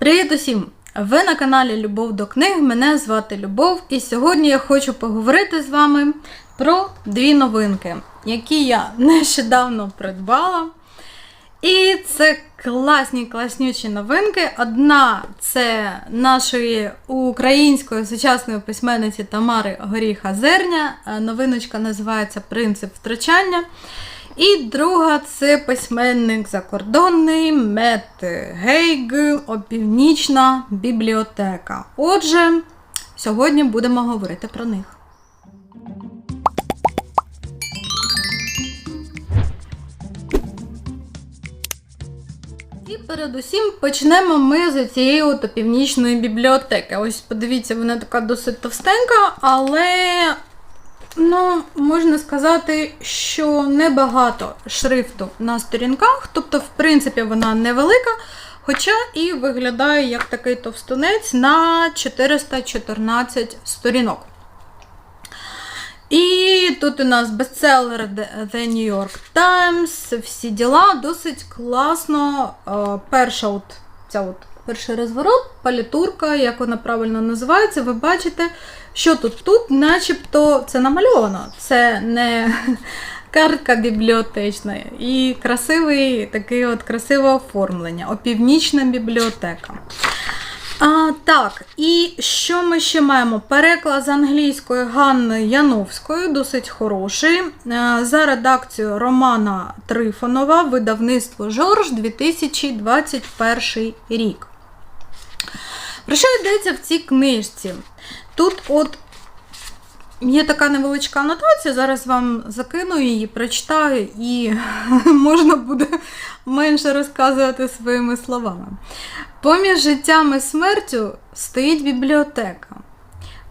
Привіт усім! Ви на каналі Любов до книг. Мене звати Любов, і сьогодні я хочу поговорити з вами про дві новинки, які я нещодавно придбала. І це класні, класнючі новинки. Одна це нашої української сучасної письменниці Тамари Горіха Зерня. Е, Новиночка називається Принцип втрачання. І друга це письменник закордонний Мет Гейг Опівнічна бібліотека. Отже, сьогодні будемо говорити про них. І передусім почнемо ми з цієї от опівнічної бібліотеки. Ось подивіться, вона така досить товстенька, але Ну, можна сказати, що небагато шрифту на сторінках, тобто, в принципі, вона невелика, хоча і виглядає як такий товстунець на 414 сторінок. І тут у нас бестселер The New York Times, всі діла досить класно. Е, Перша от, ця от, перший розворот, палітурка, як вона правильно називається, ви бачите, що тут? Тут начебто це намальовано. Це не картка бібліотечна. І красивий такий от красиве оформлення. Опівнічна бібліотека. А, Так, і що ми ще маємо? Переклад з англійської Ганни Яновської, досить хороший. За редакцією Романа Трифонова, видавництво Жорж 2021 рік. Про що йдеться в цій книжці? Тут от є така невеличка анотація, зараз вам закину її, прочитаю, і можна буде менше розказувати своїми словами. Поміж життям і смертю стоїть бібліотека,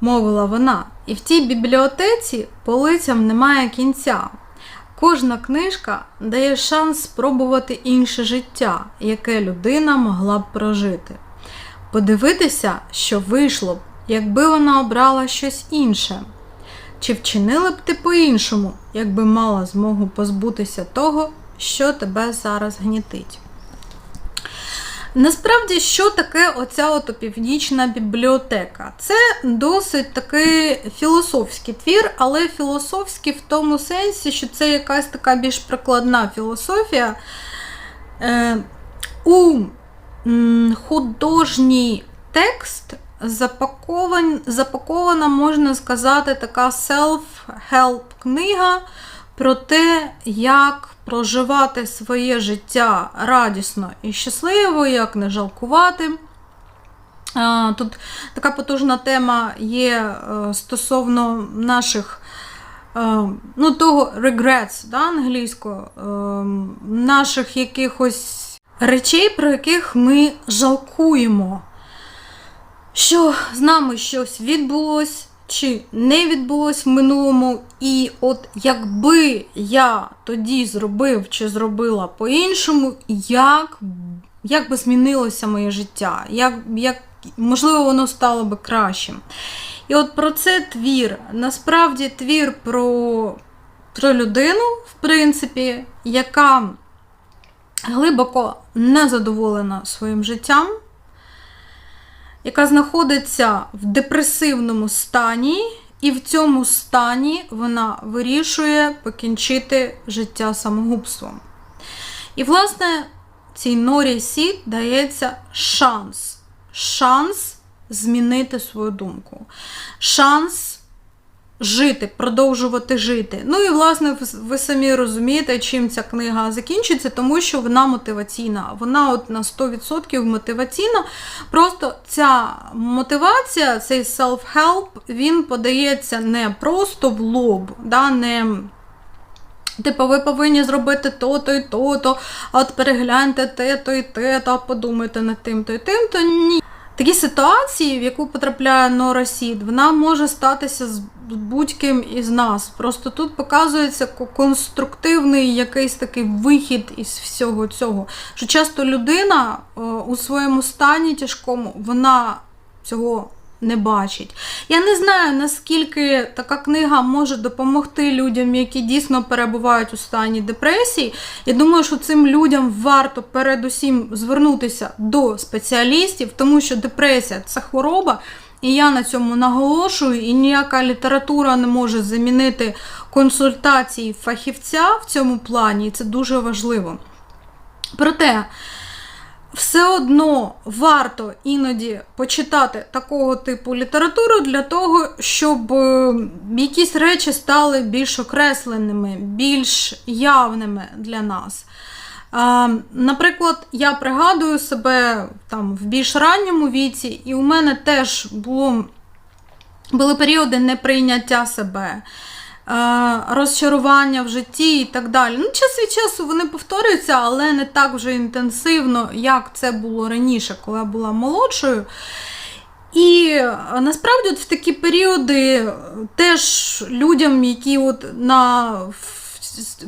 мовила вона, і в тій бібліотеці полицям немає кінця. Кожна книжка дає шанс спробувати інше життя, яке людина могла б прожити. Подивитися, що вийшло б, якби вона обрала щось інше. Чи вчинила б ти по-іншому, якби мала змогу позбутися того, що тебе зараз гнітить? Насправді, що таке оця от опівнічна бібліотека? Це досить такий філософський твір, але філософський в тому сенсі, що це якась така більш прикладна філософія. Е, У художній текст запакован, запакована, можна сказати, така self-help книга про те, як проживати своє життя радісно і щасливо, як не жалкувати. Тут така потужна тема є е, стосовно наших е, ну, того regrets да, англійською, е, наших якихось речей, про яких ми жалкуємо, що з нами щось відбулось чи не відбулось в минулому, і от якби я тоді зробив чи зробила по-іншому, як як би змінилося моє життя, як, як, можливо, воно стало би кращим. І от про це твір. Насправді твір про, про людину, в принципі, яка глибоко незадоволена своїм життям яка знаходиться в депресивному стані, і в цьому стані вона вирішує покінчити життя самогубством. І, власне, цій Норі Сі дається шанс. Шанс змінити свою думку. Шанс жити, продовжувати жити. Ну і, власне, ви самі розумієте, чим ця книга закінчиться, тому що вона мотиваційна. Вона от на 100% мотиваційна. Просто ця мотивація, цей self-help, він подається не просто в лоб, да, не. Типу, ви повинні зробити то-то і то-то, а от перегляньте те-то і те-то, подумайте над тим-то і тим-то. Ні. Такі ситуації, в яку потрапляє Нора Сід, вона може статися з будь-ким із нас. Просто тут показується конструктивний якийсь такий вихід із всього цього. Що часто людина у своєму стані тяжкому, вона цього не бачить. Я не знаю, наскільки така книга може допомогти людям, які дійсно перебувають у стані депресії. Я думаю, що цим людям варто передусім звернутися до спеціалістів, тому що депресія це хвороба. І я на цьому наголошую, і ніяка література не може замінити консультації фахівця в цьому плані, і це дуже важливо. Проте, все одно варто іноді почитати такого типу літературу для того, щоб е, якісь речі стали більш окресленими, більш явними для нас. Наприклад, я пригадую себе там в більш ранньому віці, і у мене теж було, були періоди неприйняття себе, розчарування в житті і так далі. Ну, час від часу вони повторюються, але не так вже інтенсивно, як це було раніше, коли я була молодшою. І е, насправді от в такі періоди теж людям, які от на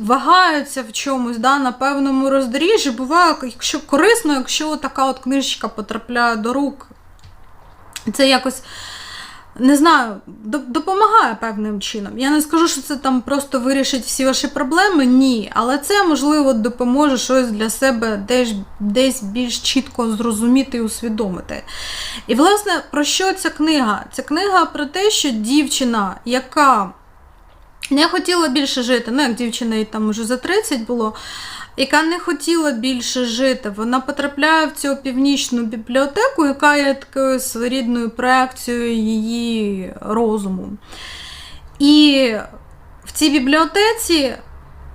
вагаються в чомусь, да, на певному роздоріжжі, буває, якщо корисно, якщо така от книжечка потрапляє до рук, це якось. Не знаю, допомагає певним чином. Я не скажу, що це там просто вирішить всі ваші проблеми, ні. Але це, можливо, допоможе щось для себе десь десь більш чітко зрозуміти і усвідомити. І, власне, про що ця книга? Ця книга про те, що дівчина, яка не хотіла більше жити, ну як дівчина їй там уже за 30 було, яка не хотіла більше жити, вона потрапляє в цю північну бібліотеку, яка є такою своєрідною проекцією її розуму. І в цій бібліотеці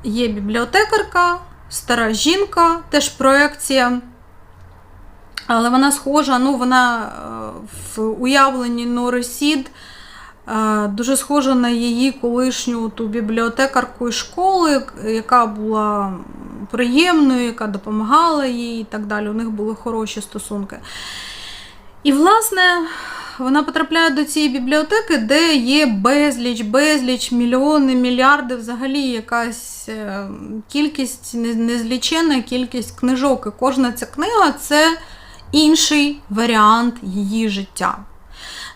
є бібліотекарка, стара жінка, теж проекція. Але вона схожа, ну, вона е, в уявленні Нори Сід Дуже схожа на її колишню ту бібліотекарку із школи, яка була приємною, яка допомагала їй і так далі. У них були хороші стосунки. І, власне, вона потрапляє до цієї бібліотеки, де є безліч, безліч, мільйони, мільярди, взагалі якась е, кількість, незлічена кількість книжок. І кожна ця книга це інший варіант її життя.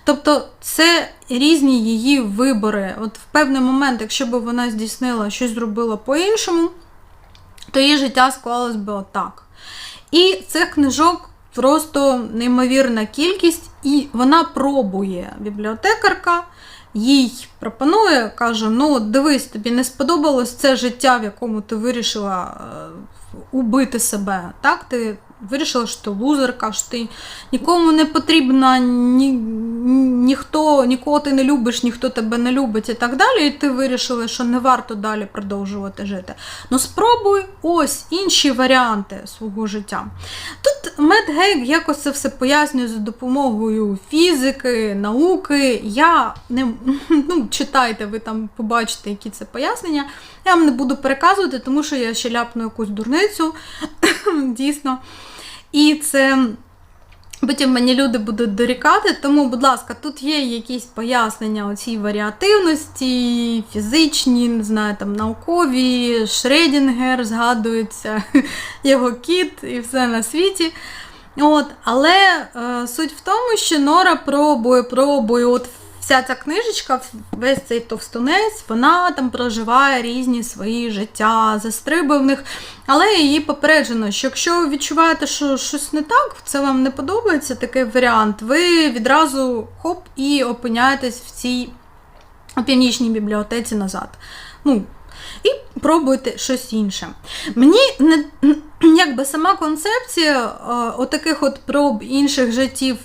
Тобто це різні її вибори. От в певний момент, якщо б вона здійснила щось зробила по-іншому, то її життя склалось би отак. І цих книжок просто неймовірна кількість, і вона пробує бібліотекарка. Їй пропонує, каже: ну, дивись, тобі не сподобалось це життя, в якому ти вирішила е, убити себе. Так? Ти вирішила, що ти лузерка, що ти нікому не потрібна, ні, ніхто, нікого ти не любиш, ніхто тебе не любить і так далі. І ти вирішила, що не варто далі продовжувати жити. Ну спробуй ось інші варіанти свого життя. Тут Мед Гейк якось це все пояснює за допомогою фізики, науки. Я не ну, читайте, ви там побачите, які це пояснення. Я вам не буду переказувати, тому що я ще ляпну якусь дурницю. Дійсно. І це. Потім мені люди будуть дорікати, тому, будь ласка, тут є якісь пояснення у цій варіативності, фізичні, не знаю, там наукові, Шредінгер згадується, його кіт і все на світі. От, Але е, суть в тому, що Нора пробує, пробує от вся ця книжечка, весь цей товстунець, вона там проживає різні свої життя, застрибує в них. Але її попереджено, що якщо ви відчуваєте, що щось не так, це вам не подобається такий варіант, ви відразу хоп і опиняєтесь в цій північній бібліотеці назад. Ну, і пробуйте щось інше. Мені не якби сама концепція о, е, отаких от проб інших життів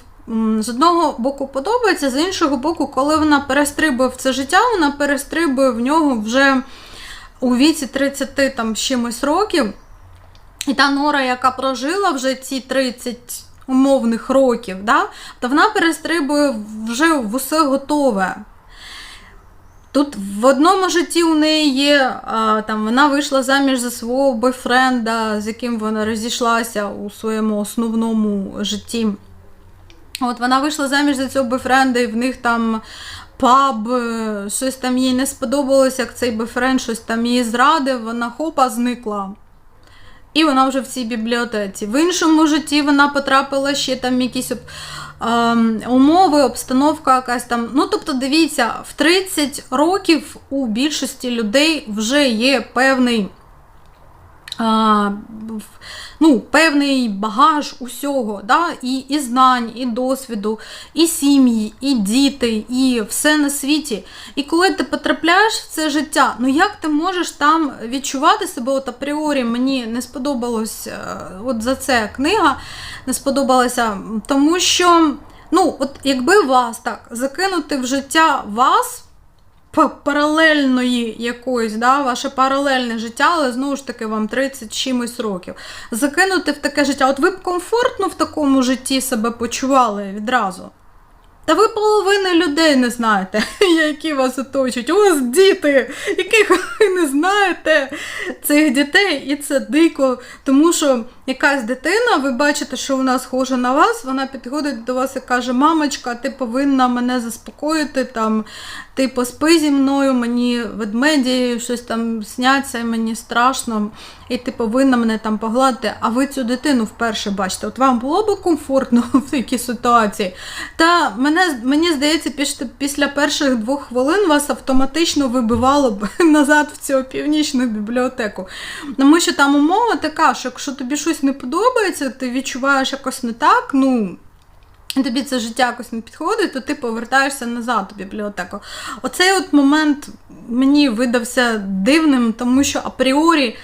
з одного боку подобається, з іншого боку, коли вона перестрибує в це життя, вона перестрибує в нього вже у віці 30 там чимось років. І та Нора, яка прожила вже ці 30 умовних років, да, то вона перестрибує вже в усе готове. Тут в одному житті у неї є, там вона вийшла заміж за свого бойфренда, з яким вона розійшлася у своєму основному житті. От Вона вийшла заміж за цього бойфренда, і в них там паб, е, щось там їй не сподобалось, як цей бойфренд щось там її зрадив, вона хопа зникла. І вона вже в цій бібліотеці. В іншому житті вона потрапила ще там якісь ем, умови, обстановка якась там. Ну, тобто, дивіться, в 30 років у більшості людей вже є певний. А, ну, певний багаж усього, да? і, і знань, і досвіду, і сім'ї, і діти, і все на світі. І коли ти потрапляєш в це життя, ну як ти можеш там відчувати себе от апріорі? Мені не сподобалось е, от за це книга, не сподобалася, тому що, ну, от якби вас так закинути в життя вас паралельної якоїсь, да, ваше паралельне життя, але знову ж таки вам 30 чимось років. Закинути в таке життя. От ви б комфортно в такому житті себе почували відразу. Та ви половини людей не знаєте, які вас оточують. У вас діти, яких ви не знаєте цих дітей, і це дико, тому що якась дитина, ви бачите, що вона схожа на вас, вона підходить до вас і каже: Мамочка, ти повинна мене заспокоїти, там, ти поспи зі мною, мені ведмеді щось там сняться, мені страшно, і ти повинна мене там погладити. А ви цю дитину вперше бачите. От вам було б комфортно в такій ситуації. Та мене, мені здається, після перших двох хвилин вас автоматично вибивало б назад в цю північну бібліотеку. Тому що там умова така, що якщо тобі щось не подобається, ти відчуваєш якось не так, ну. Тобі це життя якось не підходить, то ти повертаєшся назад у бібліотеку. Оцей от момент мені видався дивним, тому що апріорі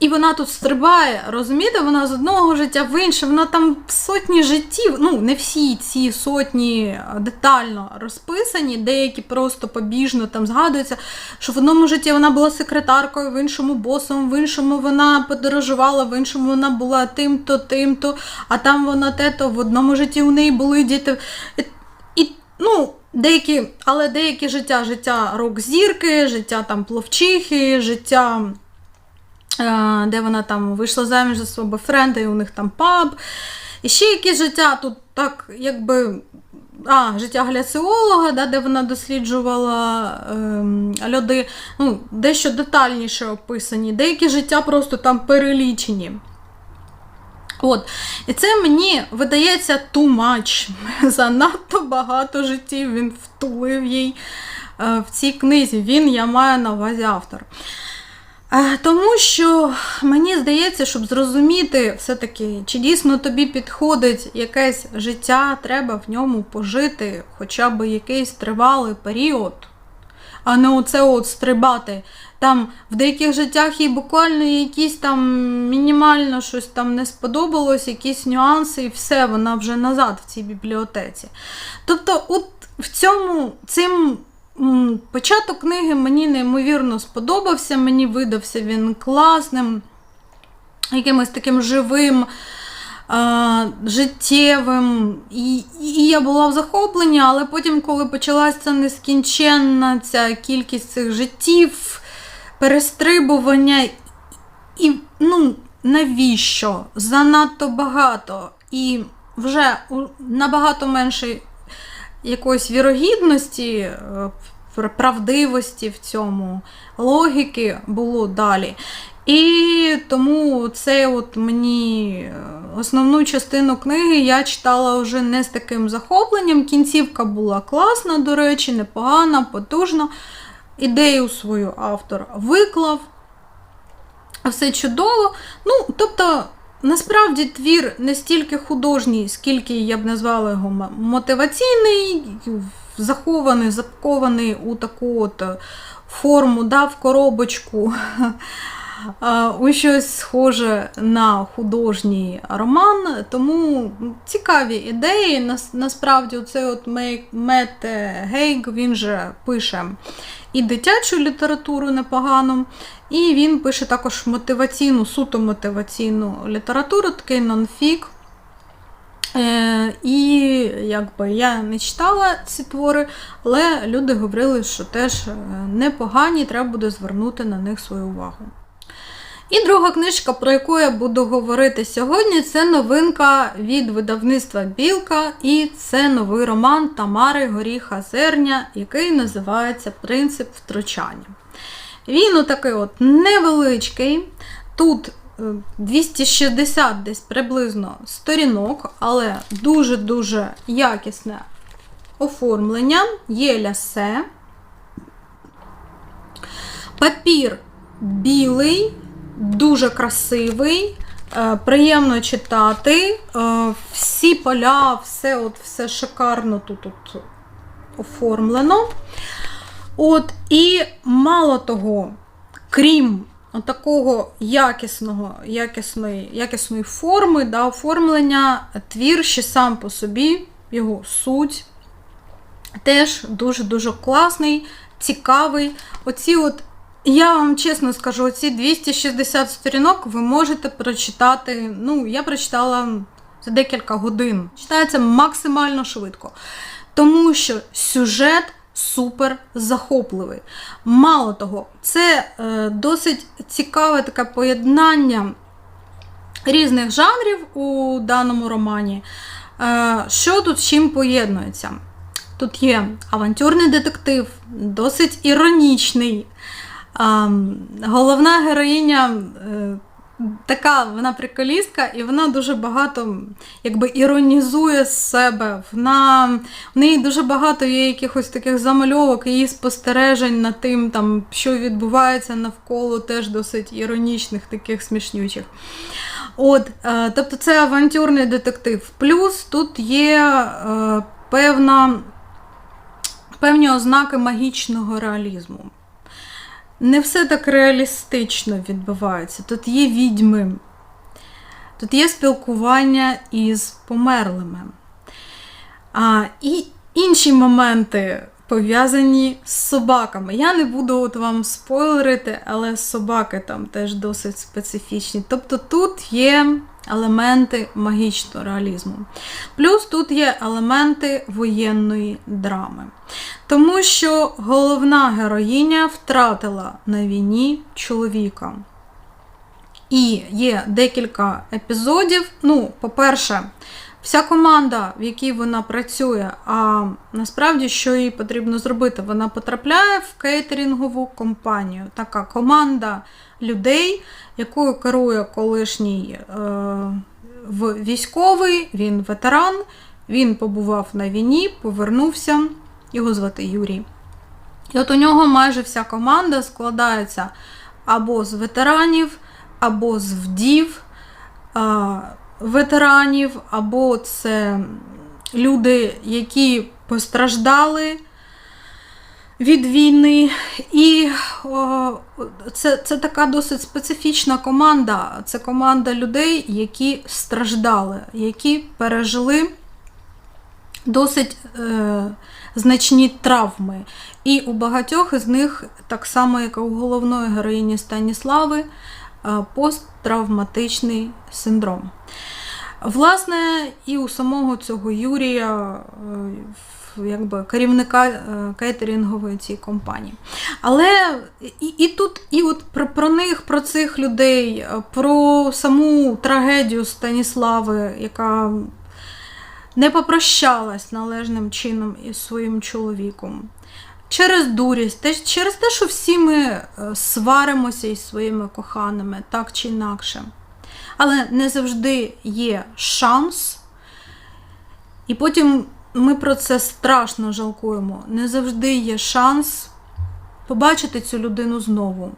і вона тут стрибає, розумієте, вона з одного життя в інше, вона там сотні життів, ну не всі ці сотні детально розписані, деякі просто побіжно там згадуються, що в одному житті вона була секретаркою, в іншому босом, в іншому вона подорожувала, в іншому вона була тим-то, тим-то, а там вона те-то, в одному житті у неї були діти. І, ну, деякі, але деякі життя, життя рок-зірки, життя там пловчихи, життя. Де вона там вийшла заміж за свого бойфренда, і у них там паб. І ще якесь життя тут так, якби. А, життя гляціолога, да, де вона досліджувала ем, льоди, ну, дещо детальніше описані, деякі життя просто там перелічені. От. І це мені видається too much. Занадто багато життів він втулив їй е, в цій книзі. Він, я маю на увазі автор. Е, Тому що мені здається, щоб зрозуміти все-таки, чи дійсно тобі підходить якесь життя, треба в ньому пожити хоча б якийсь тривалий період, а не оце от стрибати. Там в деяких життях їй буквально якісь там мінімально щось там не сподобалось, якісь нюанси, і все, вона вже назад в цій бібліотеці. Тобто, от в цьому цим початок книги мені неймовірно сподобався, мені видався він класним, якимось таким живим. Життєвим, і, і я була в захопленні, але потім, коли почалася нескінченна ця кількість цих життів, перестрибування, і ну, навіщо? Занадто багато. І вже набагато менше якоїсь вірогідності, е, правдивості в цьому, логіки було далі. І тому це от мені е, основну частину книги я читала вже не з таким захопленням. Кінцівка була класна, до речі, непогана, потужна. Ідею свою автор виклав. Все чудово. Ну, тобто, насправді твір не стільки художній, скільки я б назвала його мотиваційний, захований, запакований у таку от е, форму, да, в коробочку. У щось схоже на художній роман, тому цікаві ідеї. Насправді, цей от Мет Гейг він же пише і дитячу літературу непогану, і він пише також мотиваційну, суто мотиваційну літературу, такий нонфік. Е, і якби я не читала ці твори, але люди говорили, що теж е, непогані, треба буде звернути на них свою увагу. І друга книжка, про яку я буду говорити сьогодні, це новинка від видавництва Білка, і це новий роман Тамари Горіха Зерня, який називається Принцип втручання. Він отакий от невеличкий. Тут е, 260 десь приблизно сторінок, але дуже-дуже якісне оформлення. Є лясе. Папір білий, дуже красивий, е, приємно читати. Е, Всі поля, все, от, все шикарно тут от оформлено. От, і мало того, крім такого якісного, якісної, якісної форми, да, оформлення, твір ще сам по собі, його суть, теж дуже-дуже класний, цікавий. Оці от, я вам чесно скажу, оці 260 сторінок ви можете прочитати. Ну, я прочитала за декілька годин. Читається максимально швидко. Тому що сюжет супер захопливий. Мало того, це е, досить цікаве таке поєднання різних жанрів у даному романі. Е, що тут з чим поєднується? Тут є авантюрний детектив, досить іронічний. Головна героїня е, така, вона приколістка, і вона дуже багато якби іронізує з себе. Вона, в неї дуже багато є якихось таких замальовок, її спостережень над тим, там, що відбувається навколо, теж досить іронічних, таких смішнючих. От, е, тобто це авантюрний детектив. Плюс тут є е, певна, певні ознаки магічного реалізму. Не все так реалістично відбувається. Тут є відьми, тут є спілкування із померлими. А, І інші моменти пов'язані з собаками. Я не буду от вам спойлерити, але собаки там теж досить специфічні. Тобто тут є елементи магічного реалізму. Плюс тут є елементи воєнної драми. Тому що головна героїня втратила на війні чоловіка. І є декілька епізодів. Ну, по-перше, вся команда, в якій вона працює, а насправді, що їй потрібно зробити, вона потрапляє в кейтерингову компанію. Така команда людей, якою керує колишній е, військовий, він ветеран, він побував на війні, повернувся. Його звати Юрій. І от у нього майже вся команда складається або з ветеранів, або з вдів ветеранів, або це люди, які постраждали від війни. І о, це, це така досить специфічна команда. Це команда людей, які страждали, які пережили досить е, значні травми. І у багатьох із них, так само, як і у головної героїні Станіслави, посттравматичний синдром. Власне, і у самого цього Юрія, е, якби керівника е, кейтерингової цієї компанії. Але і, і тут, і от про, про них, про цих людей, е, про саму трагедію Станіслави, яка не попрощалась належним чином із своїм чоловіком. Через дурість, через те, що всі ми е, сваримося із своїми коханими, так чи інакше. Але не завжди є шанс, і потім ми про це страшно жалкуємо. Не завжди є шанс побачити цю людину знову.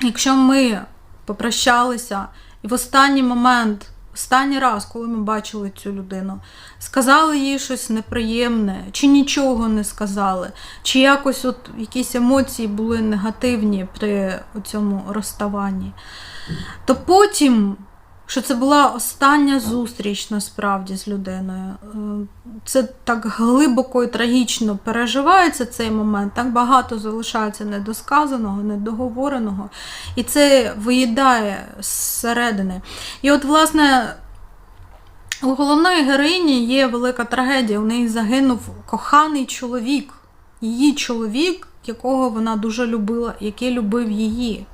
Якщо ми попрощалися і в останній момент, останній раз, коли ми бачили цю людину, сказали їй щось неприємне, чи нічого не сказали, чи якось от якісь емоції були негативні при цьому розставанні, то потім, що це була остання зустріч насправді з людиною, е, це так глибоко і трагічно переживається цей момент, так багато залишається недосказаного, недоговореного, і це виїдає зсередини. І от, власне, у головної героїні є велика трагедія. У неї загинув коханий чоловік, її чоловік, якого вона дуже любила, який любив її.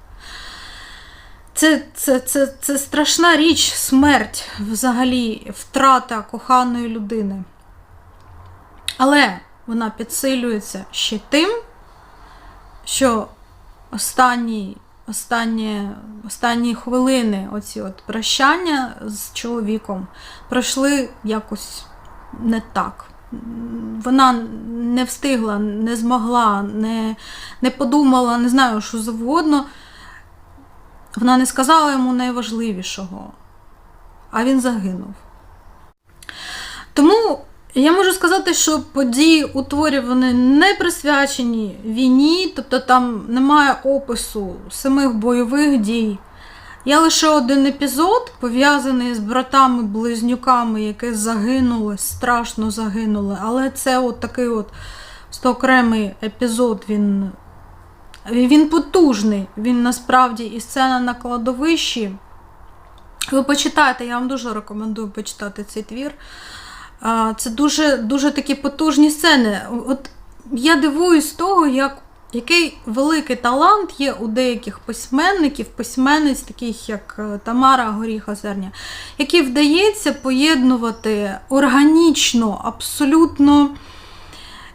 Це, це, це, це страшна річ, смерть, взагалі, втрата коханої людини. Але вона підсилюється ще тим, що останній, останні, останні хвилини, оці от прощання з чоловіком, пройшли якось не так. Вона не встигла, не змогла, не, не подумала, не знаю, що завгодно. Вона не сказала йому найважливішого, а він загинув. Тому я можу сказати, що події у творі вони не присвячені війні, тобто там немає опису самих бойових дій. Є лише один епізод, пов'язаний з братами-близнюками, які загинули, страшно загинули. Але це от такий от окремий епізод. Він, він потужний. Він насправді і сцена на кладовищі. Ви почитайте, я вам дуже рекомендую почитати цей твір. Це дуже, дуже такі потужні сцени. От я дивуюсь того, як, який великий талант є у деяких письменників, письменниць, таких як е, Тамара Горіха Зерня, які вдається поєднувати органічно, абсолютно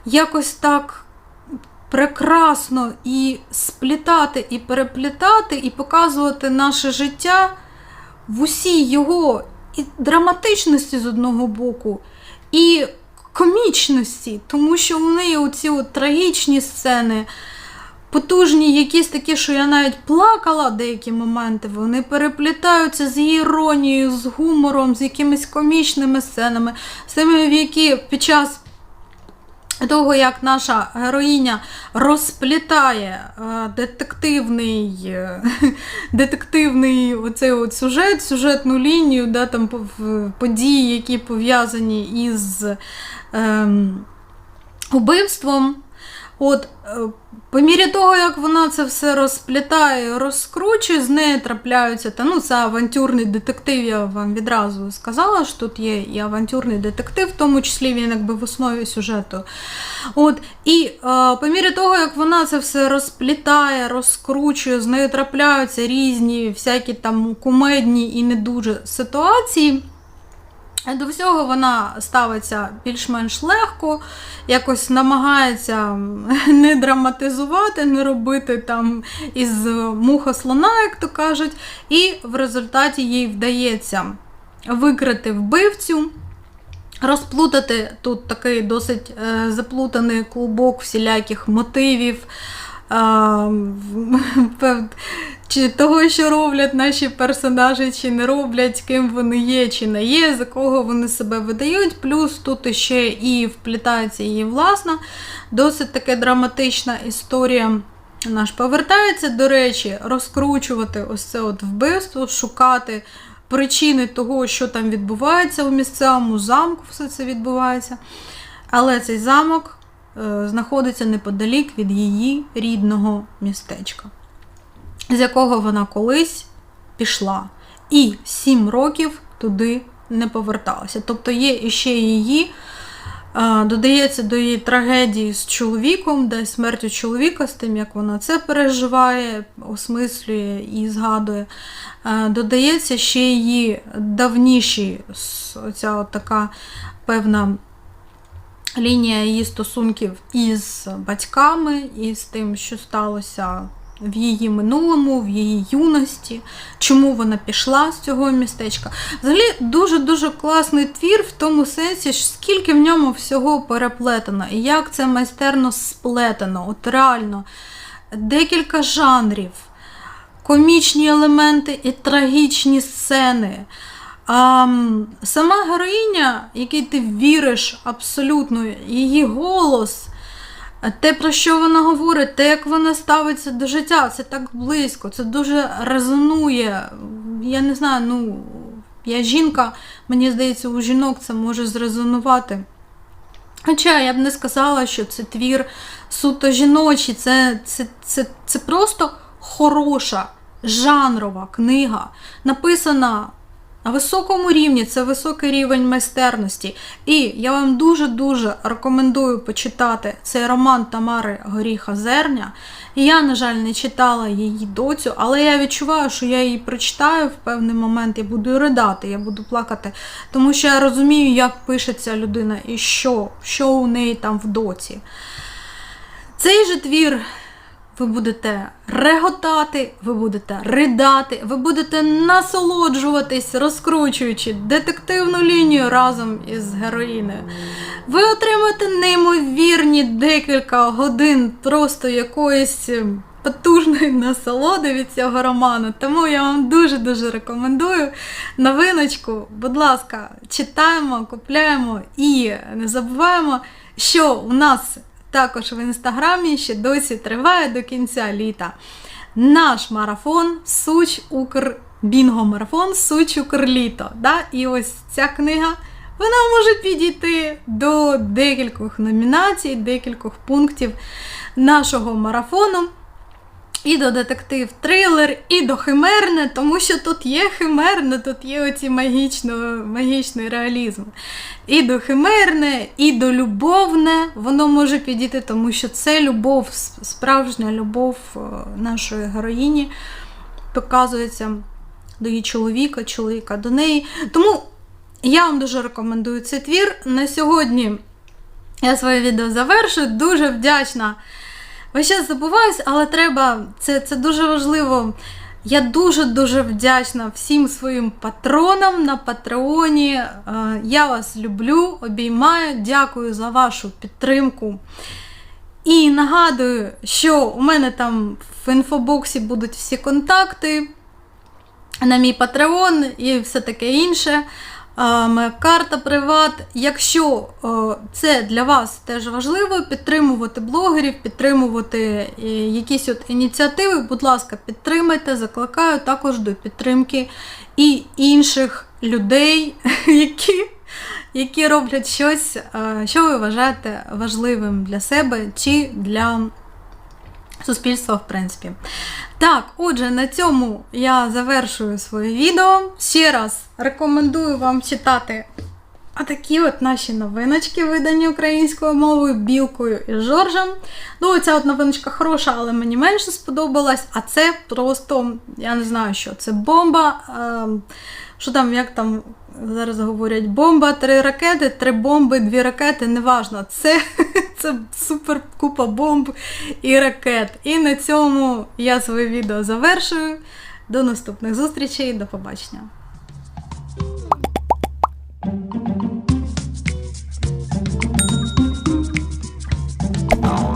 якось так прекрасно і сплітати, і переплітати, і показувати наше життя в усій його і драматичності з одного боку, і комічності, тому що у неї оці от трагічні сцени, потужні, якісь такі, що я навіть плакала деякі моменти, вони переплітаються з іронією, з гумором, з якимись комічними сценами, з тими, в які під час того, як наша героїня розплітає е, детективний, е, детективний оцей от сюжет, сюжетну лінію, да, там події, які пов'язані із ем, убивством. От, е, по мірі того, як вона це все розплітає, розкручує, з нею трапляються. Та ну, це авантюрний детектив, я вам відразу сказала, що тут є і авантюрний детектив, в тому числі він якби в основі сюжету. От, і е, по мірі того, як вона це все розплітає, розкручує, з нею трапляються різні всякі там кумедні і не дуже ситуації. До всього вона ставиться більш-менш легко, якось намагається не драматизувати, не робити там із муха слона, як то кажуть, і в результаті їй вдається викрити вбивцю, розплутати тут такий досить е, заплутаний клубок всіляких мотивів. е, чи того, що роблять наші персонажі, чи не роблять, ким вони є, чи не є, за кого вони себе видають. Плюс тут ще і вплітається її власна, досить таке драматична історія. Наш повертається, до речі, розкручувати ось це от вбивство, шукати причини того, що там відбувається у місцевому замку, все це відбувається. Але цей замок е, знаходиться неподалік від її рідного містечка з якого вона колись пішла. І сім років туди не поверталася. Тобто є іще її, додається до її трагедії з чоловіком, де смертю чоловіка, з тим, як вона це переживає, осмислює і згадує. Додається ще її давніші, оця така певна лінія її стосунків із батьками, і з тим, що сталося в її минулому, в її юності, чому вона пішла з цього містечка. Взагалі дуже-дуже класний твір в тому сенсі, що скільки в ньому всього переплетено, і як це майстерно сплетено, от реально декілька жанрів, комічні елементи і трагічні сцени. А, сама героїня, якій ти віриш абсолютно, її голос, те, про що вона говорить, те, як вона ставиться до життя, це так близько, це дуже резонує. Я не знаю, ну, я жінка, мені здається, у жінок це може зрезонувати. Хоча я б не сказала, що це твір суто жіночий, це, це, це, це просто хороша жанрова книга, написана на високому рівні, це високий рівень майстерності. І я вам дуже-дуже рекомендую почитати цей роман Тамари Горіха Зерня. Я, на жаль, не читала її доцю, але я відчуваю, що я її прочитаю в певний момент, я буду ридати, я буду плакати, тому що я розумію, як пишеться людина і що, що у неї там в доці. Цей же твір ви будете реготати, ви будете ридати, ви будете насолоджуватись, розкручуючи детективну лінію разом із героїнею. Ви отримаєте неймовірні декілька годин просто якоїсь е, потужної насолоди від цього роману. Тому я вам дуже-дуже рекомендую новиночку. Будь ласка, читаємо, купляємо і не забуваємо, що у нас також в інстаграмі ще досі триває до кінця літа. Наш марафон Суч Укр Бінго марафон Суч Укрліто. Да? І ось ця книга. Вона може підійти до декількох номінацій, декількох пунктів нашого марафону. І до детектив трилер, і до химерне, тому що тут є химерне, тут є оці магічно, магічний реалізм. І до химерне, і до любовне воно може підійти, тому що це любов, справжня любов е, нашої героїні показується до її чоловіка, чоловіка до неї. Тому я вам дуже рекомендую цей твір. На сьогодні я своє відео завершую. Дуже вдячна. Весь час забуваюсь, але треба, це, це дуже важливо. Я дуже-дуже вдячна всім своїм патронам на Патреоні. Е, Я вас люблю, обіймаю, дякую за вашу підтримку. І нагадую, що у мене там в інфобоксі будуть всі контакти на мій Патреон і все таке інше. Моя карта приват. Якщо це для вас теж важливо, підтримувати блогерів, підтримувати е, якісь от ініціативи, будь ласка, підтримайте, закликаю також до підтримки і інших людей, які які роблять щось, е, що ви вважаєте важливим для себе чи для суспільства, в принципі. Так, отже, на цьому я завершую своє відео. Ще раз рекомендую вам читати отакі от наші новиночки, видані українською мовою, білкою і Жоржем. Ну, ця от новиночка хороша, але мені менше сподобалась. А це просто, я не знаю, що це бомба. Ем, що там, як там Зараз говорять бомба, три ракети, три бомби, дві ракети, неважно. Це це супер купа бомб і ракет. І на цьому я своє відео завершую. До наступних зустрічей, до побачення! Oh.